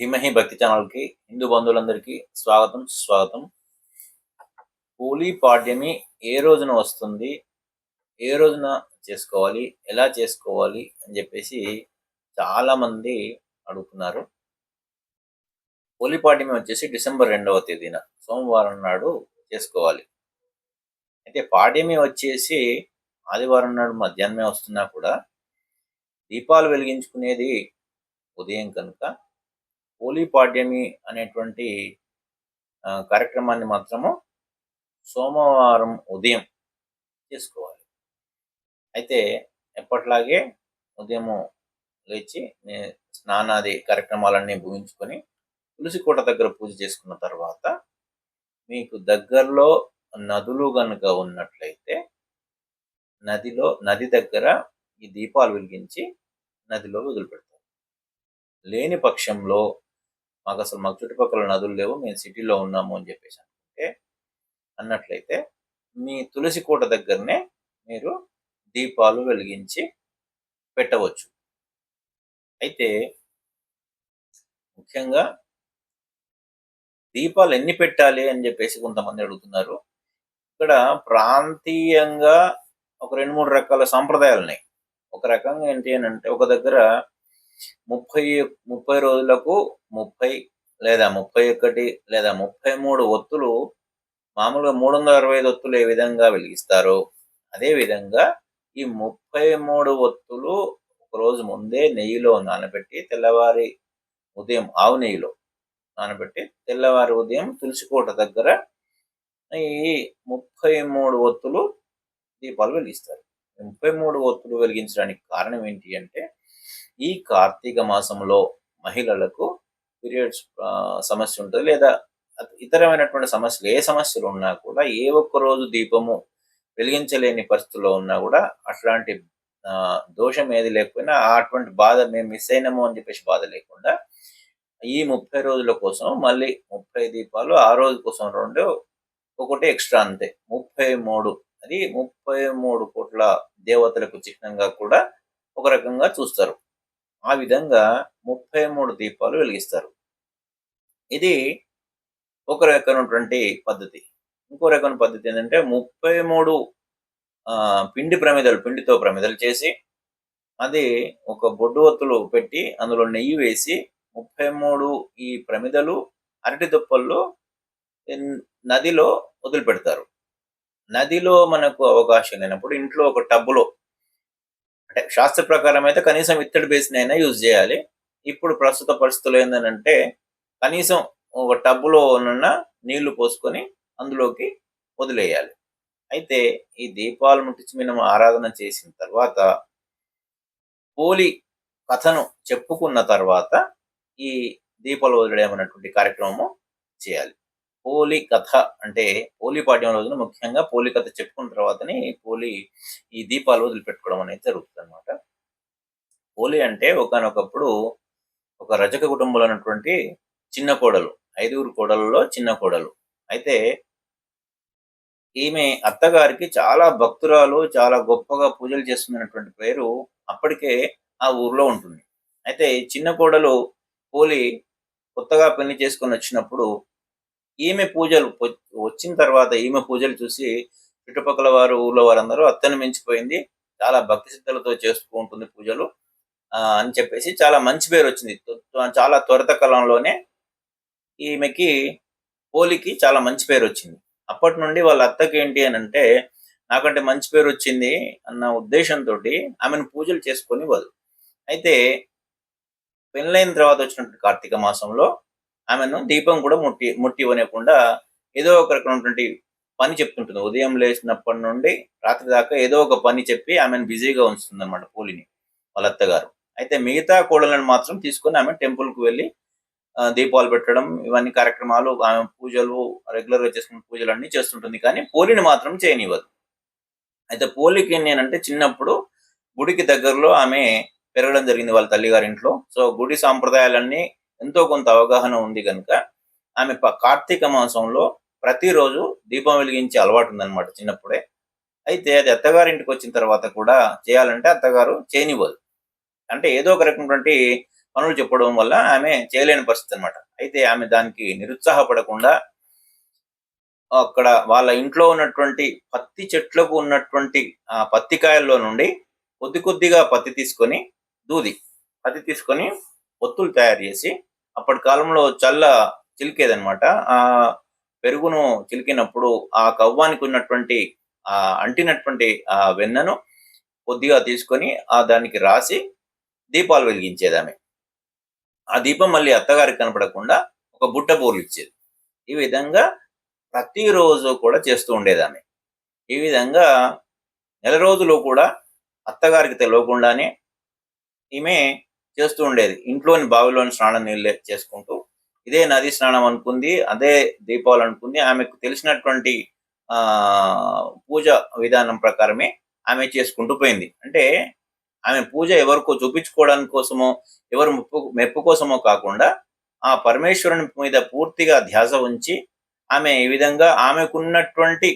ధీమహి భక్తి ఛానల్కి హిందూ బంధువులందరికీ స్వాగతం స్వాగతం హోలీ పాడ్యమి ఏ రోజున వస్తుంది? ఏ రోజున చేసుకోవాలి? ఎలా చేసుకోవాలి? అని చెప్పేసి చాలామంది అడుగుతున్నారు. హోలీ పాడ్యమి వచ్చేసి డిసెంబర్ రెండవ తేదీన సోమవారం నాడు చేసుకోవాలి. అయితే పాడ్యమి వచ్చేసి ఆదివారం నాడు మధ్యాహ్నమే వస్తున్నా కూడా దీపాలు వెలిగించుకునేది ఉదయం కనుక హోలీ పాడ్యమి అనేటువంటి కార్యక్రమాన్ని మాత్రము సోమవారం ఉదయం చేసుకోవాలి. అయితే ఎప్పట్లాగే ఉదయము లేచి స్నానాది కార్యక్రమాలన్నీ ముగించుకొని తులసికోట దగ్గర పూజ చేసుకున్న తర్వాత మీకు దగ్గరలో నదులు కనుక ఉన్నట్లయితే నదిలో నది దగ్గర ఈ దీపాలు వెలిగించి నదిలో వదిలిపెడతారు. లేని పక్షంలో మాకు అసలు మాకు చుట్టుపక్కల నదులు లేవు మేము సిటీలో ఉన్నాము అని చెప్పేసి అనుకుంటే అన్నట్లయితే మీ తులసి కోట దగ్గరనే మీరు దీపాలు వెలిగించి పెట్టవచ్చు. అయితే ముఖ్యంగా దీపాలు ఎన్ని పెట్టాలి అని చెప్పేసి కొంతమంది అడుగుతున్నారు. ఇక్కడ ప్రాంతీయంగా ఒక రెండు మూడు రకాల సాంప్రదాయాలు ఉన్నాయి ఒక రకంగా ఏంటి అని అంటే ఒక దగ్గర ముప్పై ముప్పై రోజులకు ముప్పై లేదా ముప్పై ఒకటి లేదా ముప్పై మూడు ఒత్తులు మామూలుగా మూడు వందల అరవై ఐదు ఒత్తులు ఏ విధంగా వెలిగిస్తారో అదే విధంగా ఈ ముప్పై మూడు ఒత్తులు ఒక రోజు ముందే నెయ్యిలో నానబెట్టి తెల్లవారి ఉదయం ఆవు నెయ్యిలో నానబెట్టి తెల్లవారి ఉదయం తులసికోట దగ్గర ఈ ముప్పై మూడు ఒత్తులు దీపాలు వెలిగిస్తారు. ముప్పై మూడు ఒత్తులు వెలిగించడానికి కారణం ఏంటి అంటే ఈ కార్తీక మాసంలో మహిళలకు పీరియడ్స్ సమస్య ఉంటుంది. లేదా ఇతరమైనటువంటి సమస్యలు ఏ సమస్యలు ఉన్నా కూడా ఏ ఒక్క రోజు దీపము వెలిగించలేని పరిస్థితుల్లో ఉన్నా కూడా అట్లాంటి ఆ, దోషం ఏది లేకపోయినా అటువంటి బాధ మేము మిస్ అయినాము అని చెప్పేసి బాధ లేకుండా ఈ ముప్పై రోజుల కోసం మళ్ళీ ముప్పై దీపాలు ఆ రోజు కోసం రెండు ఒకటి ఎక్స్ట్రా అంతే. ముప్పై మూడు అది ముప్పై మూడు కోట్ల దేవతలకు చిహ్నంగా కూడా ఒక రకంగా చూస్తారు. ఆ విధంగా ముప్పై మూడు దీపాలు వెలిగిస్తారు. ఇది ఒక రకమైనటువంటి పద్ధతి. ఇంకో రకమైన పద్ధతి ఏంటంటే ముప్పై మూడు పిండి ప్రమిదలు పిండితో ప్రమిదలు చేసి అది ఒక బొడ్డు ఒత్తులు పెట్టి అందులో నెయ్యి వేసి ముప్పై మూడు ఈ ప్రమిదలు అరటి దుప్పల్లో నదిలో వదిలిపెడతారు. నదిలో మనకు అవకాశం లేనప్పుడు ఇంట్లో ఒక టబ్బులో అంటే శాస్త్ర ప్రకారం అయితే కనీసం ఇత్తడి బేసిన్ అయినా యూజ్ చేయాలి. ఇప్పుడు ప్రస్తుత పరిస్థితులు ఏంటంటే కనీసం ఒక టబ్బులో ఉన్న నీళ్ళు పోసుకొని అందులోకి వదిలేయాలి. అయితే ఈ దీపాలు ముట్టించి మనం ఆరాధన చేసిన తర్వాత పోలి కథను చెప్పుకున్న తర్వాత ఈ దీపాలు వదిలేయమన్నటువంటి కార్యక్రమము చేయాలి. హోలీ కథ అంటే హోలీ పాడ్యం రోజున ముఖ్యంగా పోలి కథ చెప్పుకున్న తర్వాతనే ఈ హోలీ ఈ దీపాలు వదిలిపెట్టుకోవడం అనేది జరుగుతుంది అనమాట హోలీ అంటే ఒకనొకప్పుడు ఒక రజక కుటుంబంలో ఉన్నటువంటి చిన్న కోడలు ఐదుగురు కోడలలో చిన్న కోడలు. అయితే ఈమె అత్తగారికి చాలా భక్తురాలు చాలా గొప్పగా పూజలు చేస్తున్నటువంటి పేరు అప్పటికే ఆ ఊర్లో ఉంటుంది. అయితే చిన్న కోడలు పోలి కొత్తగా పెళ్ళి చేసుకొని వచ్చినప్పుడు ఈమె పూజలు వచ్చిన తర్వాత ఈమె పూజలు చూసి చుట్టుపక్కల వారు ఊళ్ళో వారందరూ అత్తను మించిపోయింది. చాలా భక్తి సిద్ధులతో చేస్తూ ఉంటుంది పూజలు. అని చెప్పేసి చాలా మంచి పేరు వచ్చింది. చాలా త్వరిత కాలంలోనే ఈమెకి పోలికి చాలా మంచి పేరు వచ్చింది. అప్పటి నుండి వాళ్ళ అత్తకి ఏంటి అని అంటే నాకంటే మంచి పేరు వచ్చింది అన్న ఉద్దేశంతో ఆమెను పూజలు చేసుకొని వాళ్ళు. అయితే పెళ్ళైన తర్వాత వచ్చినటువంటి కార్తీక మాసంలో ఆమెను దీపం కూడా ముట్టి ముట్టి ఇవ్వనివ్వకుండా ఏదో ఒక రకమైనటువంటి పని చెప్తుంటుంది. ఉదయం లేచినప్పటి నుండి రాత్రి దాకా ఏదో ఒక పని చెప్పి ఆమెను బిజీగా ఉంచుతుంది అనమాట పూలిని వాళ్ళ అత్తగారు. అయితే మిగతా కోడలను మాత్రం తీసుకొని ఆమె టెంపుల్కి వెళ్ళి దీపాలు పెట్టడం ఇవన్నీ కార్యక్రమాలు ఆమె పూజలు రెగ్యులర్గా చేసుకున్న పూజలు అన్ని చేస్తుంటుంది. కానీ పోలిని మాత్రం చేయనివ్వదు. అయితే పోలికి నేనంటే చిన్నప్పుడు గుడికి దగ్గరలో ఆమె పెరగడం జరిగింది వాళ్ళ తల్లిగారింట్లో. సో గుడి సాంప్రదాయాలన్నీ ఎంతో కొంత అవగాహన ఉంది కనుక ఆమె ప- కార్తీక మాసంలో ప్రతిరోజు దీపం వెలిగించే అలవాటు ఉందన్నమాట చిన్నప్పుడే. అయితే అది అత్తగారింటికి వచ్చిన తర్వాత కూడా చేయాలంటే అత్తగారు చేయనివ్వదు. అంటే ఏదో ఒక రకమైనటువంటి పనులు చెప్పడం వల్ల ఆమె చేయలేని పరిస్థితి అనమాట అయితే ఆమె దానికి నిరుత్సాహపడకుండా అక్కడ వాళ్ళ ఇంట్లో ఉన్నటువంటి పత్తి చెట్లకు ఉన్నటువంటి ఆ పత్తి కాయల్లో నుండి కొద్ది కొద్దిగా పత్తి తీసుకొని దూది పత్తి తీసుకొని ఒత్తులు తయారు చేసి అప్పటి కాలంలో చల్ల చిలికేదనమాట ఆ పెరుగును చిలికినప్పుడు ఆ కవ్వానికి ఉన్నటువంటి ఆ అంటినటువంటి ఆ వెన్నను కొద్దిగా తీసుకొని ఆ దానికి రాసి దీపాలు వెలిగించేదామె. ఆ దీపం మళ్ళీ అత్తగారికి కనపడకుండా ఒక బుట్ట పూలు ఇచ్చేది ఈ విధంగా ప్రతిరోజు కూడా చేస్తూ ఉండేదామె. ఈ విధంగా నెల రోజులు కూడా అత్తగారికి తెలియకుండానే ఈమె చేస్తూ ఉండేది. ఇంట్లోని బావిలోని స్నానం నీళ్ళు చేసుకుంటూ ఇదే నది స్నానం అనుకుంది అదే దీపావళి అనుకుంది. ఆమెకు తెలిసినటువంటి పూజ విధానం ప్రకారమే ఆమె చేసుకుంటూ పోయింది. అంటే ఆమె పూజ ఎవరికో చూపించుకోవడానికి కోసమో ఎవరు మెప్పు మెప్పు కోసమో కాకుండా ఆ పరమేశ్వరుని మీద పూర్తిగా ధ్యాస ఉంచి ఆమె ఈ విధంగా ఆమెకున్నటువంటి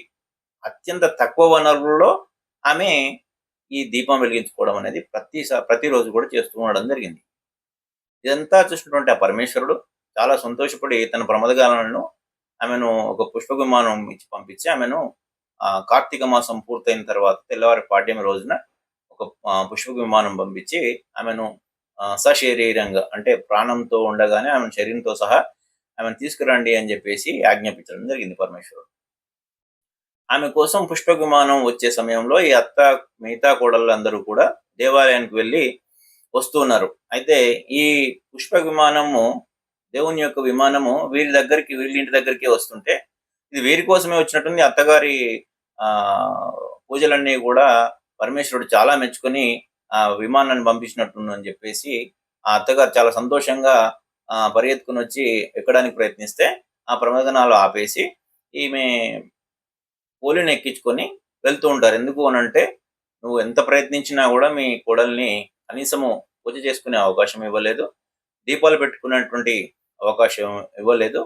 అత్యంత తక్కువ వనరులలో ఆమె ఈ దీపం వెలిగించుకోవడం అనేది ప్రతి ప్రతిరోజు కూడా చేస్తూ ఉండడం జరిగింది. ఇదంతా చూసినటువంటి ఆ పరమేశ్వరుడు చాలా సంతోషపడి తన ప్రమదగాలను ఆమెను ఒక పుష్ప విమానం ఇచ్చి పంపించి ఆమెను ఆ కార్తీక మాసం పూర్తయిన తర్వాత తెల్లవారి పాడ్యమి రోజున ఒక పుష్ప విమానం పంపించి ఆమెను సశరీరంగా అంటే ప్రాణంతో ఉండగానే ఆమెను శరీరంతో సహా ఆమెను తీసుకురండి అని చెప్పేసి ఆజ్ఞాపించడం జరిగింది పరమేశ్వరుడు. ఆమె కోసం పుష్ప విమానం వచ్చే సమయంలో ఈ అత్త మిగతా కోడళ్ళు అందరూ కూడా దేవాలయానికి వెళ్ళి వస్తున్నారు. అయితే ఈ పుష్ప విమానము దేవుని యొక్క విమానము వీరి దగ్గరికి వీళ్ళ ఇంటి దగ్గరికి వస్తుంటే ఇది వీరి కోసమే వచ్చినట్టుంది. అత్తగారి ఆ పూజలన్నీ కూడా పరమేశ్వరుడు చాలా మెచ్చుకొని ఆ విమానాన్ని పంపించినట్టుంది అని చెప్పేసి ఆ అత్తగారు చాలా సంతోషంగా ఆ పరిగెత్తుకుని వచ్చి ఎక్కడానికి ప్రయత్నిస్తే ఆ ప్రమోదనాలు ఆపేసి ఈమె కూలీని ఎక్కించుకొని వెళ్తూ ఉంటారు. ఎందుకు అని అంటే నువ్వు ఎంత ప్రయత్నించినా కూడా మీ కోడల్ని కనీసము పూజ చేసుకునే అవకాశం ఇవ్వలేదు. దీపాలు పెట్టుకునేటువంటి అవకాశం ఇవ్వలేదు.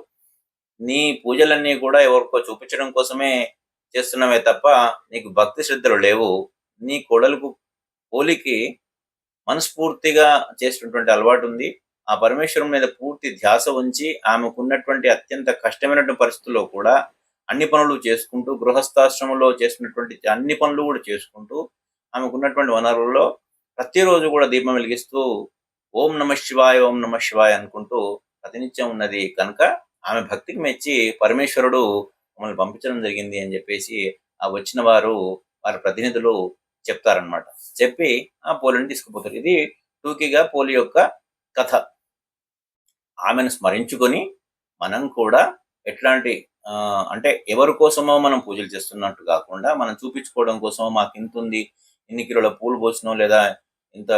నీ పూజలన్నీ కూడా ఎవరికో చూపించడం కోసమే చేస్తున్నామే తప్ప నీకు భక్తి శ్రద్ధలు లేవు. నీ కోడలకు పోలికి మనస్ఫూర్తిగా చేసినటువంటి అలవాటు ఉంది. ఆ పరమేశ్వరం మీద పూర్తి ధ్యాస ఉంచి ఆమెకున్నటువంటి అత్యంత కష్టమైనటువంటి పరిస్థితుల్లో కూడా అన్ని పనులు చేసుకుంటూ గృహస్థాశ్రమంలో చేసినటువంటి అన్ని పనులు కూడా చేసుకుంటూ ఆమెకున్నటువంటి వనరుల్లో ప్రతిరోజు కూడా దీపం వెలిగిస్తూ ఓం నమ శివాయ ఓం నమ శివాయ అనుకుంటూ ప్రతినిత్యం ఉన్నది. కనుక ఆమె భక్తికి మెచ్చి పరమేశ్వరుడు మమ్మల్ని పంపించడం జరిగింది అని చెప్పేసి ఆ వచ్చిన వారు వారి ప్రతినిధులు చెప్తారనమాట చెప్పి ఆ పోలిని తీసుకుపోతారు. ఇది టూకీగా పోలి యొక్క కథ. ఆమెను స్మరించుకొని మనం కూడా ఎట్లాంటి అంటే ఎవరి కోసమో మనం పూజలు చేస్తున్నట్టు కాకుండా మనం చూపించుకోవడం కోసమో మాకు ఇంత ఉంది ఇన్ని కిలోల పూలు పోసినాం లేదా ఇంత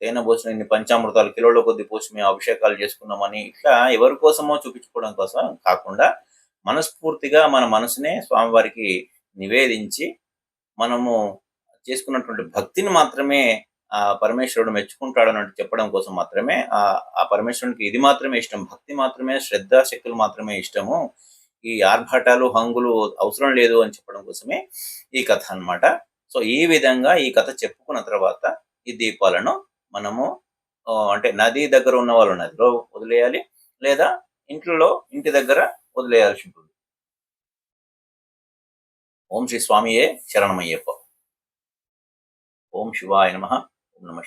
తేనె పోసిన ఇన్ని పంచామృతాలు కిలోల కొద్ది పోసి మేము అభిషేకాలు చేసుకున్నామని ఇట్లా ఎవరి కోసమో చూపించుకోవడం కోసం కాకుండా మనస్ఫూర్తిగా మన మనసునే స్వామివారికి నివేదించి మనము చేసుకున్నటువంటి భక్తిని మాత్రమే ఆ పరమేశ్వరుడు మెచ్చుకుంటాడు అన్నట్టు చెప్పడం కోసం మాత్రమే ఆ ఆ పరమేశ్వరునికి ఇది మాత్రమే ఇష్టం భక్తి మాత్రమే శ్రద్ధాశక్తులు మాత్రమే ఇష్టము. ఈ ఆర్భాటాలు హంగులు అవసరం లేదు అని చెప్పడం కోసమే ఈ కథ అనమాట సో ఈ విధంగా ఈ కథ చెప్పుకున్న తర్వాత ఈ దీపాలను మనము అంటే నది దగ్గర ఉన్న వాళ్ళు నదిలో వదిలేయాలి లేదా ఇంట్లో ఇంటి దగ్గర వదిలేయాల్సి ఉంటుంది. ఓం శ్రీ స్వామియే శరణమయ్యప్ప. ఓం శివాయ నమ. ఓం నమ